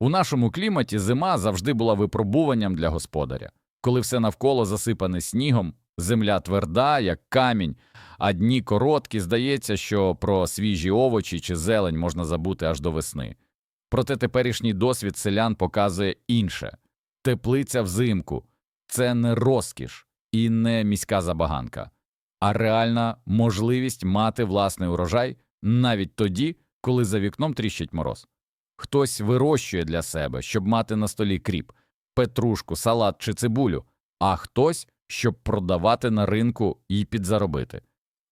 У нашому кліматі зима завжди була випробуванням для господаря. Коли все навколо засипане снігом, земля тверда, як камінь, а дні короткі, здається, що про свіжі овочі чи зелень можна забути аж до весни. Проте теперішній досвід селян показує інше теплиця взимку це не розкіш і не міська забаганка, а реальна можливість мати власний урожай навіть тоді, коли за вікном тріщить мороз. Хтось вирощує для себе, щоб мати на столі кріп, петрушку, салат чи цибулю, а хтось, щоб продавати на ринку і підзаробити.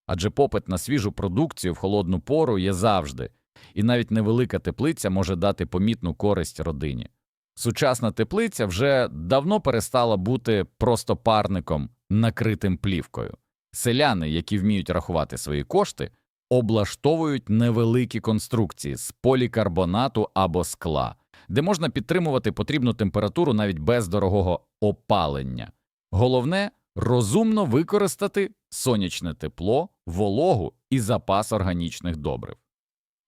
Адже попит на свіжу продукцію в холодну пору є завжди, і навіть невелика теплиця може дати помітну користь родині. Сучасна теплиця вже давно перестала бути просто парником, накритим плівкою. Селяни, які вміють рахувати свої кошти, облаштовують невеликі конструкції з полікарбонату або скла, де можна підтримувати потрібну температуру навіть без дорогого опалення. Головне розумно використати сонячне тепло, вологу і запас органічних добрив.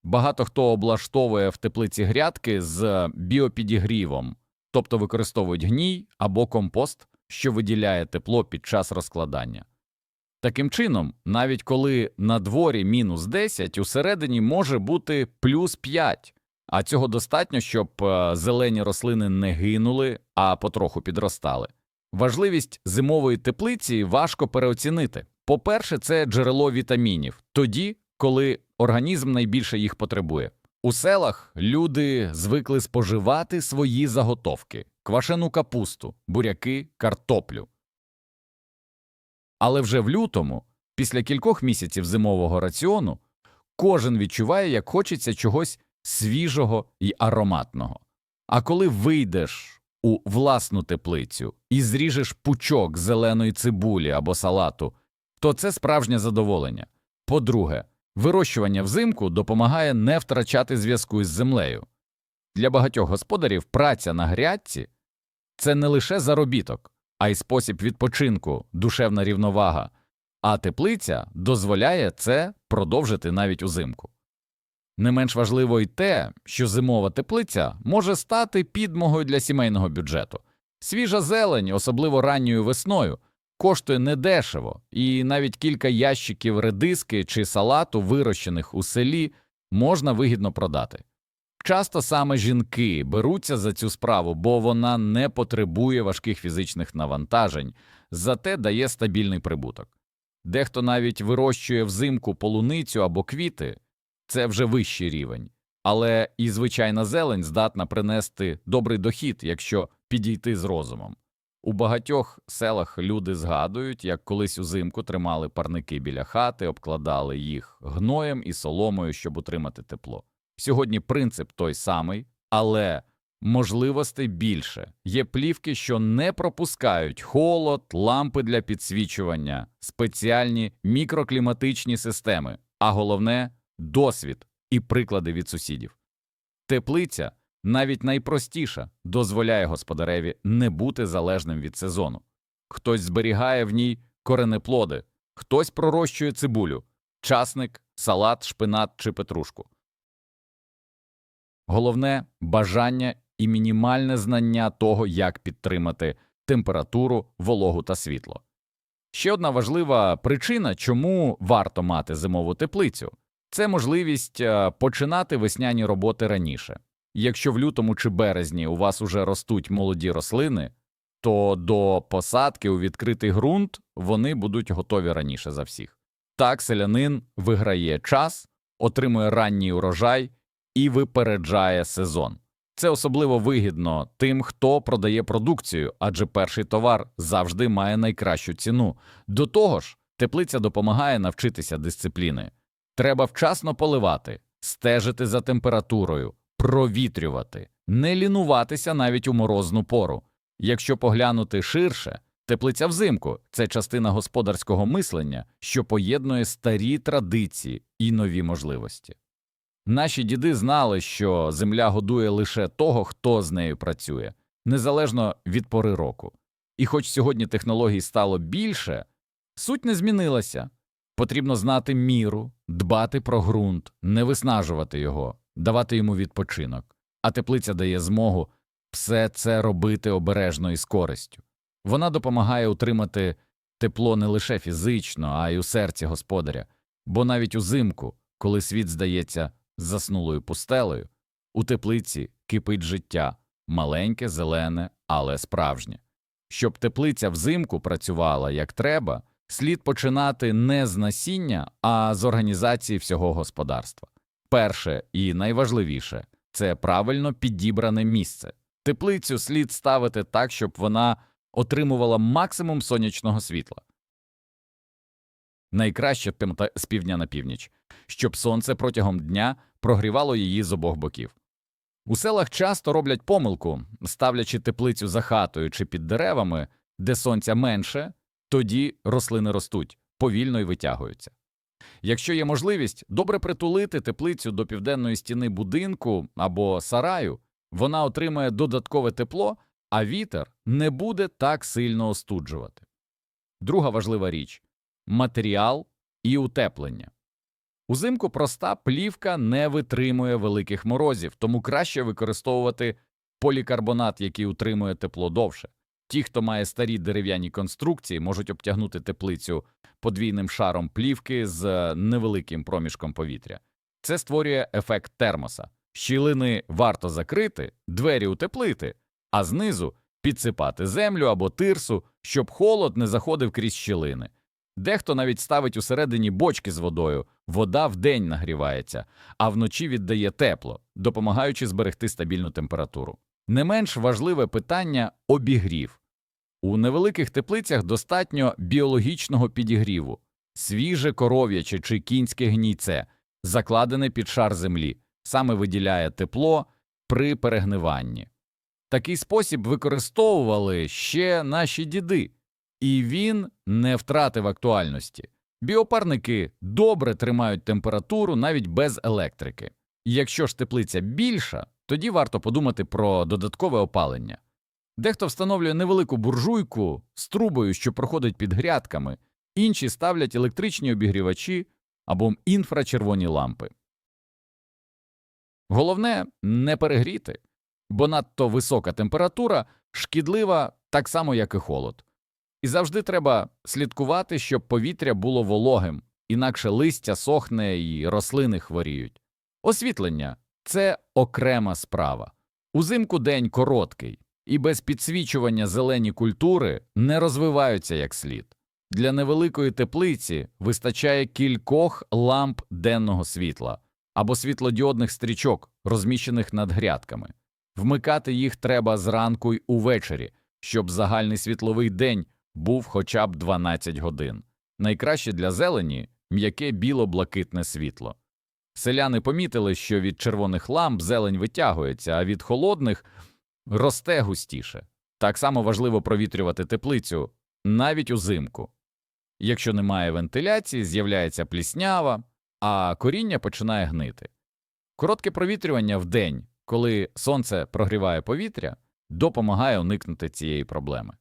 Багато хто облаштовує в теплиці грядки з біопідігрівом, тобто використовують гній або компост, що виділяє тепло під час розкладання. Таким чином, навіть коли на дворі мінус 10, усередині може бути плюс 5, а цього достатньо, щоб е, зелені рослини не гинули, а потроху підростали. Важливість зимової теплиці важко переоцінити. По-перше, це джерело вітамінів, тоді, коли організм найбільше їх потребує. У селах люди звикли споживати свої заготовки квашену капусту, буряки, картоплю. Але вже в лютому, після кількох місяців зимового раціону, кожен відчуває, як хочеться чогось свіжого і ароматного. А коли вийдеш у власну теплицю і зріжеш пучок зеленої цибулі або салату, то це справжнє задоволення. По-друге, вирощування взимку допомагає не втрачати зв'язку із землею. Для багатьох господарів праця на грядці це не лише заробіток, а й спосіб відпочинку, душевна рівновага, а теплиця дозволяє це продовжити навіть узимку. Не менш важливо й те, що зимова теплиця може стати підмогою для сімейного бюджету. Свіжа зелень, особливо ранньою весною, коштує недешево, і навіть кілька ящиків редиски чи салату, вирощених у селі, можна вигідно продати. Часто саме жінки беруться за цю справу, бо вона не потребує важких фізичних навантажень, зате дає стабільний прибуток. Дехто навіть вирощує взимку полуницю або квіти це вже вищий рівень, але і звичайна зелень здатна принести добрий дохід, якщо підійти з розумом. У багатьох селах люди згадують, як колись узимку тримали парники біля хати, обкладали їх гноєм і соломою, щоб утримати тепло. Сьогодні принцип той самий, але можливостей більше. Є плівки, що не пропускають холод, лампи для підсвічування, спеціальні мікрокліматичні системи, а головне досвід і приклади від сусідів. Теплиця, навіть найпростіша, дозволяє господареві не бути залежним від сезону. Хтось зберігає в ній коренеплоди, хтось пророщує цибулю, часник, салат, шпинат чи петрушку. Головне бажання і мінімальне знання того, як підтримати температуру, вологу та світло. Ще одна важлива причина, чому варто мати зимову теплицю це можливість е, починати весняні роботи раніше. Якщо в лютому чи березні у вас уже ростуть молоді рослини, то до посадки у відкритий ґрунт вони будуть готові раніше за всіх. Так селянин виграє час, отримує ранній урожай і випереджає сезон. Це особливо вигідно тим, хто продає продукцію, адже перший товар завжди має найкращу ціну. До того ж, теплиця допомагає навчитися дисципліни. Треба вчасно поливати, стежити за температурою, провітрювати, не лінуватися навіть у морозну пору. Якщо поглянути ширше, теплиця взимку це частина господарського мислення, що поєднує старі традиції і нові можливості. Наші діди знали, що земля годує лише того, хто з нею працює, незалежно від пори року. І хоч сьогодні технологій стало більше, суть не змінилася. Потрібно знати міру, дбати про ґрунт, не виснажувати його, давати йому відпочинок. а теплиця дає змогу все це робити обережно і з користю. Вона допомагає утримати тепло не лише фізично, а й у серці господаря, бо навіть узимку, коли світ здається заснулою пустелею, у теплиці кипить життя, маленьке, зелене, але справжнє. Щоб теплиця взимку працювала як треба, слід починати не з насіння, а з організації всього господарства. Перше і найважливіше це правильно підібране місце. Теплицю слід ставити так, щоб вона отримувала максимум сонячного світла. Найкраще з півдня на північ, щоб сонце протягом дня прогрівало її з обох боків. У селах часто роблять помилку, ставлячи теплицю за хатою чи під деревами, де сонця менше, тоді рослини ростуть, повільно і витягуються. Якщо є можливість добре притулити теплицю до південної стіни будинку або сараю, вона отримає додаткове тепло, а вітер не буде так сильно остуджувати. Друга важлива річ матеріал і утеплення. Узимку проста плівка не витримує великих морозів, тому краще використовувати полікарбонат, який утримує тепло довше. Ті, хто має старі дерев'яні конструкції, можуть обтягнути теплицю подвійним шаром плівки з е, невеликим проміжком повітря. Це створює ефект термоса. Щілини варто закрити, двері утеплити, а знизу підсипати землю або тирсу, щоб холод не заходив крізь щілини. Дехто навіть ставить усередині бочки з водою, вода вдень нагрівається, а вночі віддає тепло, допомагаючи зберегти стабільну температуру. Не менш важливе питання обігрів. У невеликих теплицях достатньо біологічного підігріву, свіже коров'яче чи кінське гнійце, закладене під шар землі, саме виділяє тепло при перегниванні. Такий спосіб використовували ще наші діди, і він не втратив актуальності. Біопарники добре тримають температуру навіть без електрики. Якщо ж теплиця більша, тоді варто подумати про додаткове опалення. Дехто встановлює невелику буржуйку з трубою, що проходить під грядками, інші ставлять електричні обігрівачі або інфрачервоні лампи. Головне не перегріти, бо надто висока температура шкідлива так само, як і холод. І завжди треба слідкувати, щоб повітря було вологим, інакше листя сохне і рослини хворіють. Освітлення це окрема справа. Узимку день короткий, і без підсвічування зелені культури не розвиваються як слід. Для невеликої теплиці вистачає кількох ламп денного світла або світлодіодних стрічок, розміщених над грядками. Вмикати їх треба зранку й увечері, щоб загальний світловий день був хоча б 12 годин. Найкраще для зелені м'яке біло-блакитне світло. Селяни помітили, що від червоних ламп зелень витягується, а від холодних росте густіше. Так само важливо провітрювати теплицю навіть узимку. Якщо немає вентиляції, з'являється пліснява, а коріння починає гнити. Коротке провітрювання в день, коли сонце прогріває повітря, допомагає уникнути цієї проблеми.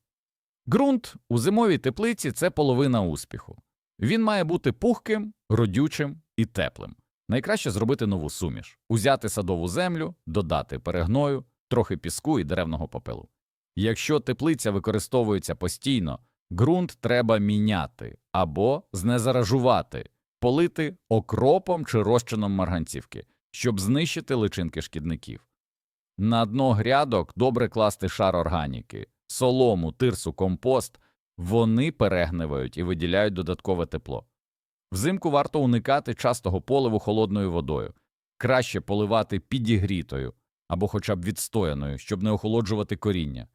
Ґрунт у зимовій теплиці це половина успіху. Він має бути пухким, родючим і теплим. Найкраще зробити нову суміш, узяти садову землю, додати перегною, трохи піску і деревного попелу. Якщо теплиця використовується постійно, ґрунт треба міняти або знезаражувати, полити окропом чи розчином марганцівки, щоб знищити личинки шкідників. На дно грядок добре класти шар органіки, солому, тирсу, компост, вони перегнивають і виділяють додаткове тепло. Взимку варто уникати частого поливу холодною водою, краще поливати підігрітою або хоча б відстояною, щоб не охолоджувати коріння.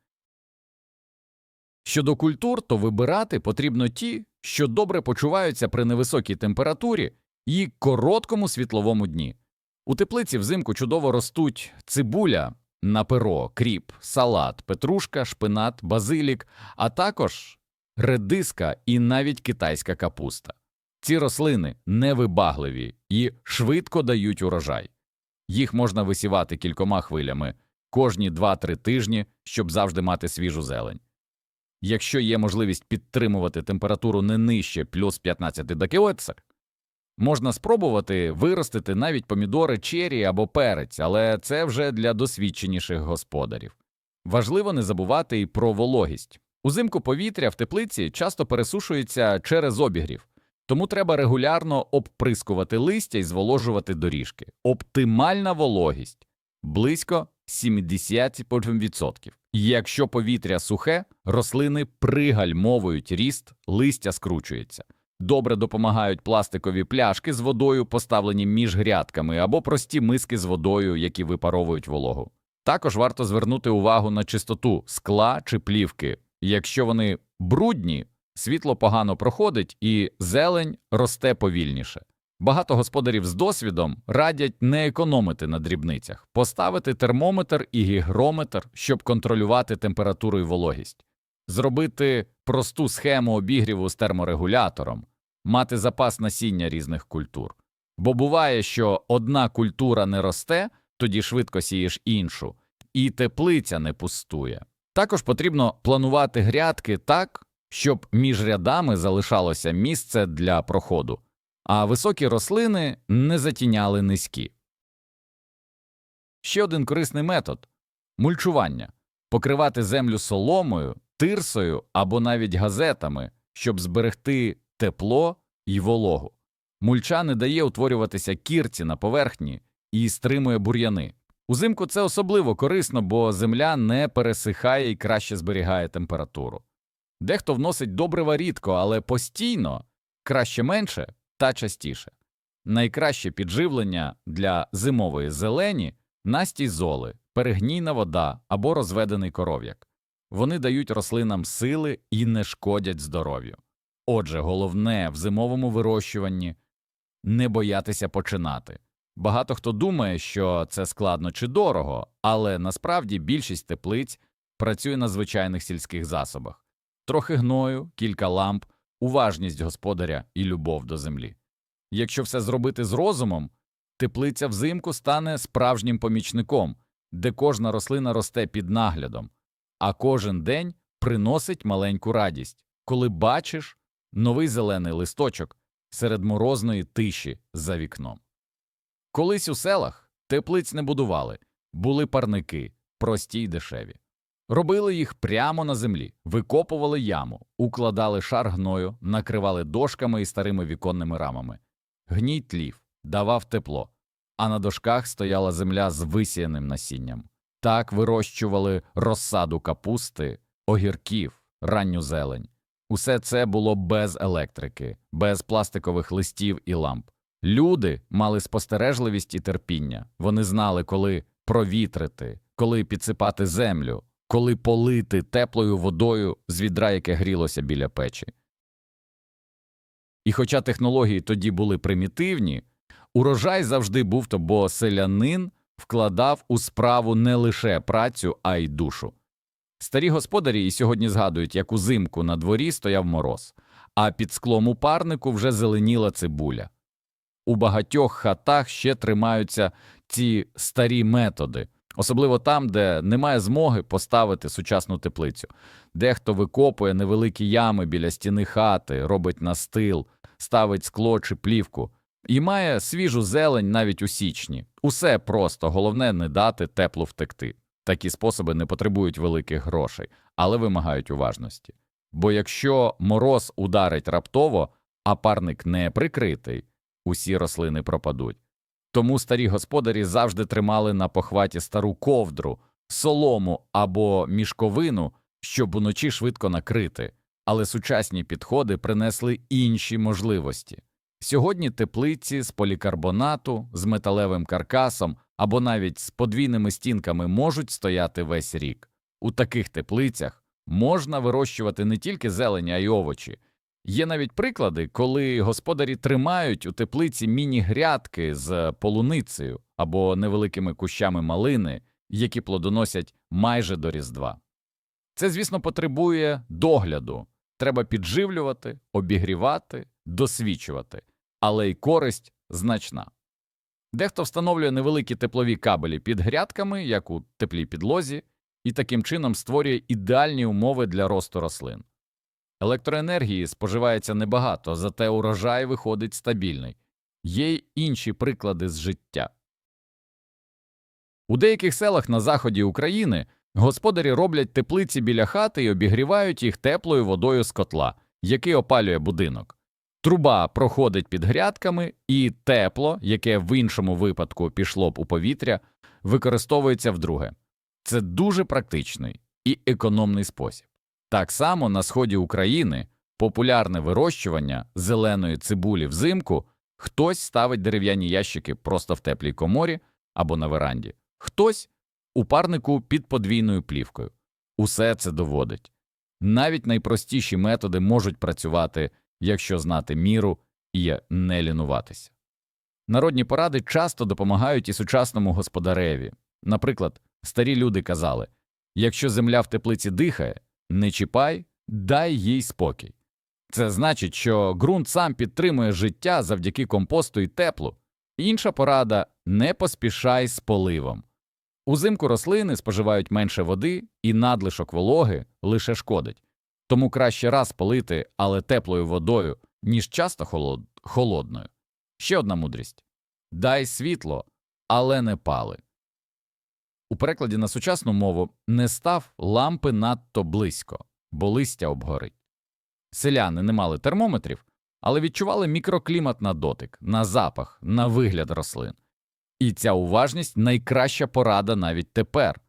Щодо культур, то вибирати потрібно ті, що добре почуваються при невисокій температурі і короткому світловому дні. У теплиці взимку чудово ростуть цибуля на перо, кріп, салат, петрушка, шпинат, базилік, а також редиска і навіть китайська капуста. Ці рослини невибагливі і швидко дають урожай. Їх можна висівати кількома хвилями кожні 2-3 тижні, щоб завжди мати свіжу зелень. Якщо є можливість підтримувати температуру не нижче плюс 15 декілоцер, Можна спробувати виростити навіть помідори чері або перець, але це вже для досвідченіших господарів. Важливо не забувати і про вологість. Узимку повітря в теплиці часто пересушується через обігрів, тому треба регулярно обприскувати листя і зволожувати доріжки. Оптимальна вологість близько 70%. Якщо повітря сухе, рослини пригальмовують ріст, листя скручується. Добре допомагають пластикові пляшки з водою, поставлені між грядками, або прості миски з водою, які випаровують вологу. Також варто звернути увагу на чистоту скла чи плівки. Якщо вони брудні, світло погано проходить і зелень росте повільніше. Багато господарів з досвідом радять не економити на дрібницях, поставити термометр і гігрометр, щоб контролювати температуру і вологість, зробити просту схему обігріву з терморегулятором, мати запас насіння різних культур. Бо буває, що одна культура не росте, тоді швидко сієш іншу, і теплиця не пустує. Також потрібно планувати грядки так, щоб між рядами залишалося місце для проходу, а високі рослини не затіняли низькі. Ще один корисний метод мульчування покривати землю соломою, тирсою або навіть газетами, щоб зберегти тепло і вологу. Мульча не дає утворюватися кірці на поверхні і стримує бур'яни. Узимку це особливо корисно, бо земля не пересихає і краще зберігає температуру. Дехто вносить добрива рідко, але постійно краще менше та частіше. Найкраще підживлення для зимової зелені настій золи, перегнійна вода або розведений коров'як. Вони дають рослинам сили і не шкодять здоров'ю. Отже, головне в зимовому вирощуванні не боятися починати. Багато хто думає, що це складно чи дорого, але насправді більшість теплиць працює на звичайних сільських засобах трохи гною, кілька ламп, уважність господаря і любов до землі. Якщо все зробити з розумом, теплиця взимку стане справжнім помічником, де кожна рослина росте під наглядом, а кожен день приносить маленьку радість, коли бачиш новий зелений листочок серед морозної тиші за вікном. Колись у селах теплиць не будували, були парники, прості й дешеві. Робили їх прямо на землі, викопували яму, укладали шар гною, накривали дошками і старими віконними рамами. Гній тлів, давав тепло, а на дошках стояла земля з висіяним насінням. Так вирощували розсаду капусти, огірків, ранню зелень. Усе це було без електрики, без пластикових листів і ламп. Люди мали спостережливість і терпіння. Вони знали, коли провітрити, коли підсипати землю, коли полити теплою водою з відра, яке грілося біля печі. І хоча технології тоді були примітивні, урожай завжди був бо селянин вкладав у справу не лише працю, а й душу. Старі господарі і сьогодні згадують, як узимку на дворі стояв мороз, а під склом у парнику вже зеленіла цибуля. У багатьох хатах ще тримаються ці старі методи, особливо там, де немає змоги поставити сучасну теплицю. Дехто викопує невеликі ями біля стіни хати, робить настил, ставить скло чи плівку і має свіжу зелень навіть у січні. Усе просто, головне не дати теплу втекти. Такі способи не потребують великих грошей, але вимагають уважності. Бо якщо мороз ударить раптово, а парник не прикритий, усі рослини пропадуть. Тому старі господарі завжди тримали на похваті стару ковдру, солому або мішковину, щоб уночі швидко накрити, але сучасні підходи принесли інші можливості. Сьогодні теплиці з полікарбонату, з металевим каркасом або навіть з подвійними стінками можуть стояти весь рік. У таких теплицях можна вирощувати не тільки зелень, а й овочі. Є навіть приклади, коли господарі тримають у теплиці міні-грядки з полуницею або невеликими кущами малини, які плодоносять майже до Різдва. Це, звісно, потребує догляду. Треба підживлювати, обігрівати, досвідчувати, але й користь значна. Дехто встановлює невеликі теплові кабелі під грядками, як у теплій підлозі, і таким чином створює ідеальні умови для росту рослин. Електроенергії споживається небагато, зате урожай виходить стабільний. Є й інші приклади з життя. У деяких селах на заході України господарі роблять теплиці біля хати і обігрівають їх теплою водою з котла, який опалює будинок. Труба проходить під грядками, і тепло, яке в іншому випадку пішло б у повітря, використовується вдруге. Це дуже практичний і економний спосіб. Так само на сході України популярне вирощування зеленої цибулі взимку хтось ставить дерев'яні ящики просто в теплій коморі або на веранді, хтось у парнику під подвійною плівкою. Усе це доводить. Навіть найпростіші методи можуть працювати, якщо знати міру і не лінуватися. Народні поради часто допомагають і сучасному господареві. Наприклад, старі люди казали якщо земля в теплиці дихає, не чіпай, дай їй спокій. Це значить, що ґрунт сам підтримує життя завдяки компосту і теплу. Інша порада не поспішай з поливом. Узимку рослини споживають менше води, і надлишок вологи лише шкодить. Тому краще раз полити, але теплою водою, ніж часто холод... холодною. Ще одна мудрість дай світло, але не пали. У перекладі на сучасну мову не став лампи надто близько, бо листя обгорить. Селяни не мали термометрів, але відчували мікроклімат на дотик, на запах, на вигляд рослин. І ця уважність найкраща порада навіть тепер.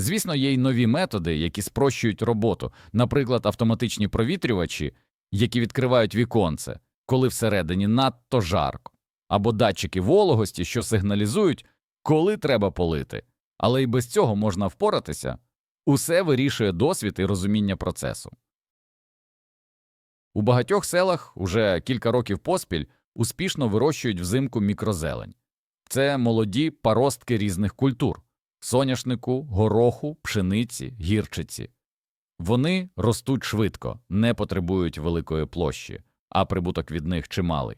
Звісно, є й нові методи, які спрощують роботу, наприклад, автоматичні провітрювачі, які відкривають віконце, коли всередині надто жарко, або датчики вологості, що сигналізують, коли треба полити. Але й без цього можна впоратися. Усе вирішує досвід і розуміння процесу. У багатьох селах уже кілька років поспіль успішно вирощують взимку мікрозелень. Це молоді паростки різних культур соняшнику, гороху, пшениці, гірчиці. Вони ростуть швидко, не потребують великої площі, а прибуток від них чималий.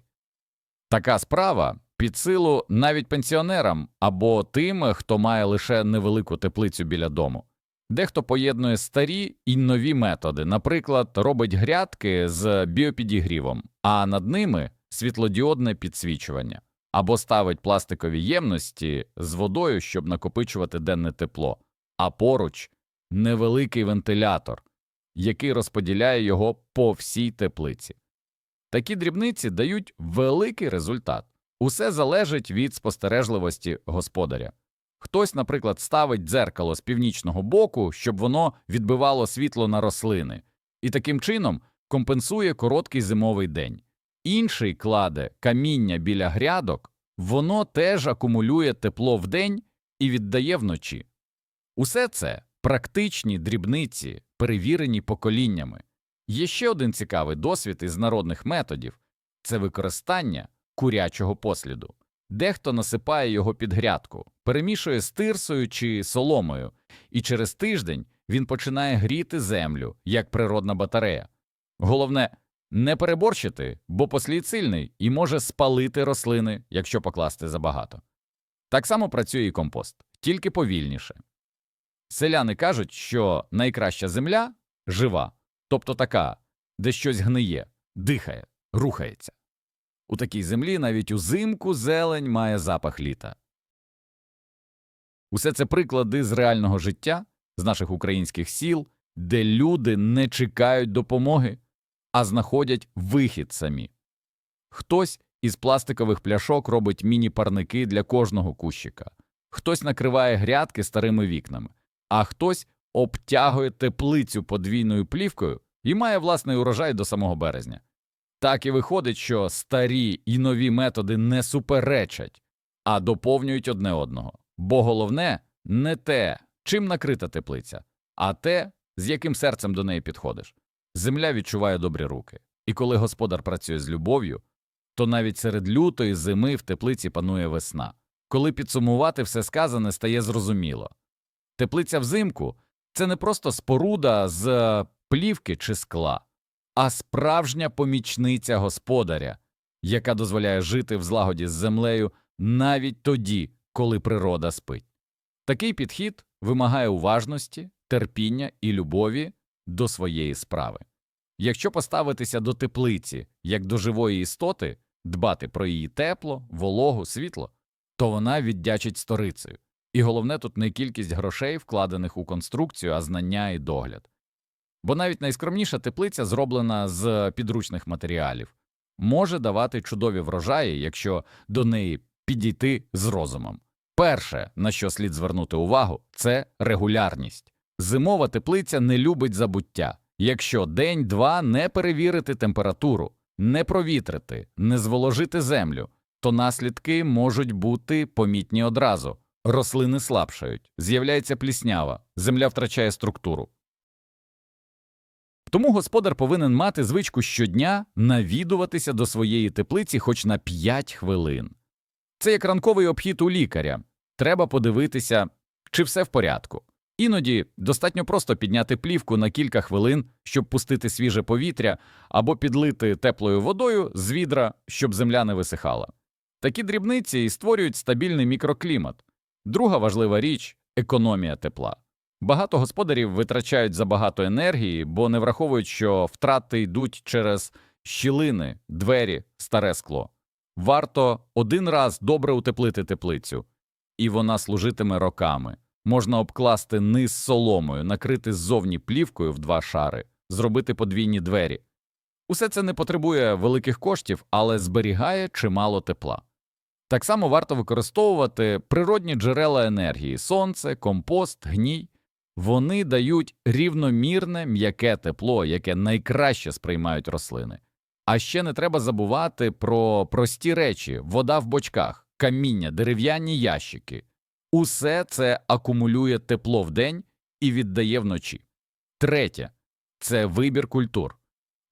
Така справа під силу навіть пенсіонерам або тим, хто має лише невелику теплицю біля дому. Дехто поєднує старі і нові методи, наприклад, робить грядки з біопідігрівом, а над ними світлодіодне підсвічування, або ставить пластикові ємності з водою, щоб накопичувати денне тепло, а поруч невеликий вентилятор, який розподіляє його по всій теплиці. Такі дрібниці дають великий результат. Усе залежить від спостережливості господаря. Хтось, наприклад, ставить дзеркало з північного боку, щоб воно відбивало світло на рослини, і таким чином компенсує короткий зимовий день. Інший кладе каміння біля грядок, воно теж акумулює тепло вдень і віддає вночі. Усе це практичні дрібниці, перевірені поколіннями. Є ще один цікавий досвід із народних методів це використання курячого посліду. Дехто насипає його під грядку, перемішує з тирсою чи соломою, і через тиждень він починає гріти землю, як природна батарея. Головне не переборщити, бо послід сильний і може спалити рослини, якщо покласти забагато. Так само працює і компост, тільки повільніше. Селяни кажуть, що найкраща земля жива, тобто така, де щось гниє, дихає, рухається. У такій землі навіть узимку зелень має запах літа. Усе це приклади з реального життя, з наших українських сіл, де люди не чекають допомоги, а знаходять вихід самі. Хтось із пластикових пляшок робить міні-парники для кожного кущика, хтось накриває грядки старими вікнами, а хтось обтягує теплицю подвійною плівкою і має власний урожай до самого березня. Так і виходить, що старі і нові методи не суперечать, а доповнюють одне одного. Бо головне не те, чим накрита теплиця, а те, з яким серцем до неї підходиш. Земля відчуває добрі руки, і коли господар працює з любов'ю, то навіть серед лютої зими в теплиці панує весна. Коли підсумувати все сказане, стає зрозуміло. Теплиця взимку це не просто споруда з плівки чи скла а справжня помічниця господаря, яка дозволяє жити в злагоді з землею навіть тоді, коли природа спить. Такий підхід вимагає уважності, терпіння і любові до своєї справи. Якщо поставитися до теплиці як до живої істоти, дбати про її тепло, вологу, світло, то вона віддячить сторицею. І головне тут не кількість грошей, вкладених у конструкцію, а знання і догляд. Бо навіть найскромніша теплиця, зроблена з підручних матеріалів, може давати чудові врожаї, якщо до неї підійти з розумом. Перше, на що слід звернути увагу, це регулярність. Зимова теплиця не любить забуття. Якщо день-два не перевірити температуру, не провітрити, не зволожити землю, то наслідки можуть бути помітні одразу. Рослини слабшають, з'являється пліснява, земля втрачає структуру. Тому господар повинен мати звичку щодня навідуватися до своєї теплиці хоч на 5 хвилин. Це як ранковий обхід у лікаря. Треба подивитися, чи все в порядку. Іноді достатньо просто підняти плівку на кілька хвилин, щоб пустити свіже повітря, або підлити теплою водою з відра, щоб земля не висихала. Такі дрібниці і створюють стабільний мікроклімат. Друга важлива річ економія тепла. Багато господарів витрачають забагато енергії, бо не враховують, що втрати йдуть через щілини, двері, старе скло. Варто один раз добре утеплити теплицю, і вона служитиме роками. Можна обкласти низ соломою, накрити ззовні плівкою в два шари, зробити подвійні двері. Усе це не потребує великих коштів, але зберігає чимало тепла. Так само варто використовувати природні джерела енергії сонце, компост, гній. Вони дають рівномірне м'яке тепло, яке найкраще сприймають рослини. А ще не треба забувати про прості речі: вода в бочках, каміння, дерев'яні ящики. Усе це акумулює тепло вдень і віддає вночі. Третє це вибір культур.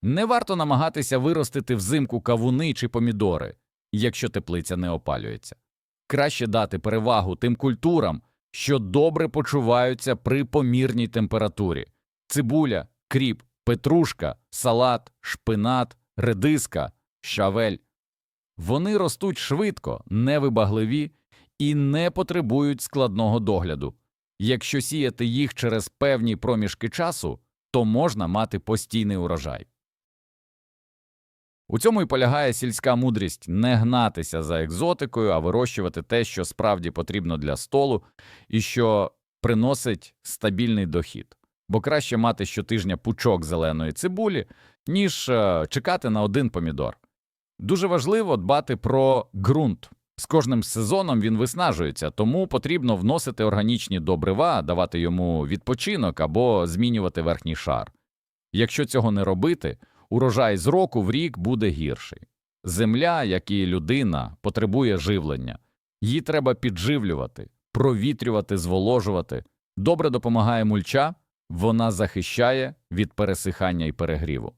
Не варто намагатися виростити взимку кавуни чи помідори, якщо теплиця не опалюється. Краще дати перевагу тим культурам, що добре почуваються при помірній температурі: цибуля, кріп, петрушка, салат, шпинат, редиска, щавель. Вони ростуть швидко, невибагливі і не потребують складного догляду. Якщо сіяти їх через певні проміжки часу, то можна мати постійний урожай. У цьому і полягає сільська мудрість не гнатися за екзотикою, а вирощувати те, що справді потрібно для столу і що приносить стабільний дохід. Бо краще мати щотижня пучок зеленої цибулі, ніж е, чекати на один помідор. Дуже важливо дбати про ґрунт. З кожним сезоном він виснажується, тому потрібно вносити органічні добрива, давати йому відпочинок або змінювати верхній шар. Якщо цього не робити, урожай з року в рік буде гірший. Земля, як і людина, потребує живлення. Її треба підживлювати, провітрювати, зволожувати. Добре допомагає мульча, вона захищає від пересихання і перегріву.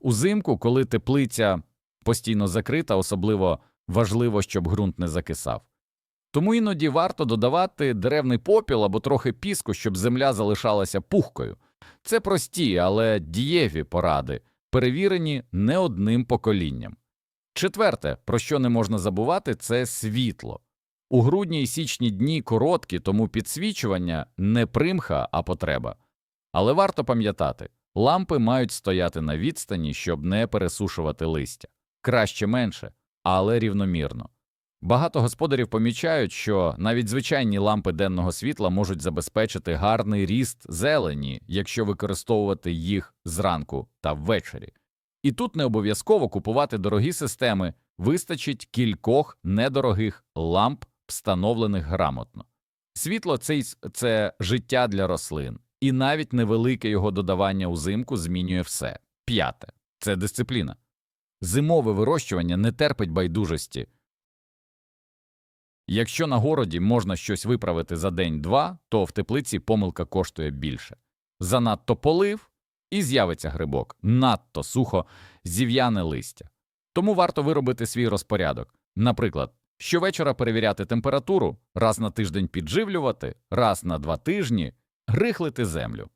Узимку, коли теплиця постійно закрита, особливо важливо, щоб ґрунт не закисав. Тому іноді варто додавати деревний попіл або трохи піску, щоб земля залишалася пухкою. Це прості, але дієві поради, перевірені не одним поколінням. Четверте, про що не можна забувати, це світло. У грудні й січні дні короткі, тому підсвічування не примха, а потреба. Але варто пам'ятати, лампи мають стояти на відстані, щоб не пересушувати листя. Краще менше, але рівномірно. Багато господарів помічають, що навіть звичайні лампи денного світла можуть забезпечити гарний ріст зелені, якщо використовувати їх зранку та ввечері. І тут не обов'язково купувати дорогі системи, вистачить кількох недорогих ламп, встановлених грамотно. Світло це, життя для рослин, і навіть невелике його додавання узимку змінює все. П'яте це дисципліна. Зимове вирощування не терпить байдужості. Якщо на городі можна щось виправити за день-два, то в теплиці помилка коштує більше. Занадто полив і з'явиться грибок, надто сухо зів'яне листя. Тому варто виробити свій розпорядок. Наприклад, щовечора перевіряти температуру, раз на тиждень підживлювати, раз на два тижні рихлити землю.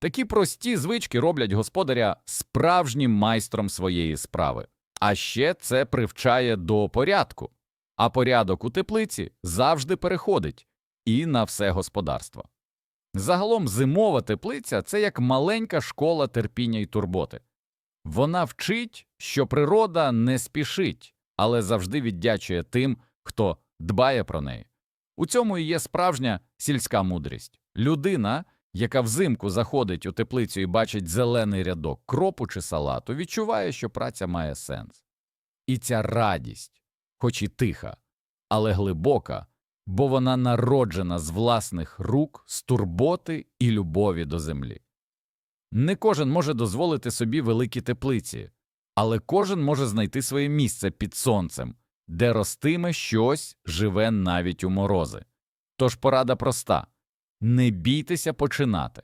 Такі прості звички роблять господаря справжнім майстром своєї справи. А ще це привчає до порядку, а порядок у теплиці завжди переходить і на все господарство. Загалом зимова теплиця це як маленька школа терпіння і турботи. Вона вчить, що природа не спішить, але завжди віддячує тим, хто дбає про неї. У цьому і є справжня сільська мудрість. Людина, яка взимку заходить у теплицю і бачить зелений рядок кропу чи салату, відчуває, що праця має сенс. І ця радість, хоч і тиха, але глибока, бо вона народжена з власних рук, з турботи і любові до землі. Не кожен може дозволити собі великі теплиці, але кожен може знайти своє місце під сонцем, де ростиме щось живе навіть у морози. Тож порада проста не бійтеся починати.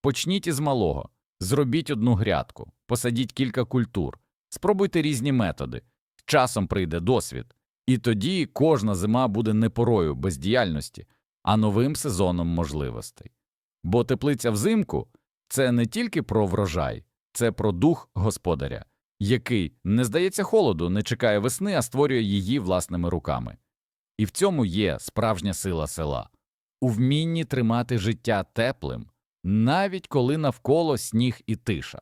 Почніть із малого, зробіть одну грядку, посадіть кілька культур, спробуйте різні методи. Часом прийде досвід, і тоді кожна зима буде не порою бездіяльності, а новим сезоном можливостей. Бо теплиця взимку це не тільки про врожай, це про дух господаря, який не здається холоду, не чекає весни, а створює її власними руками. І в цьому є справжня сила села у вмінні тримати життя теплим, навіть коли навколо сніг і тиша.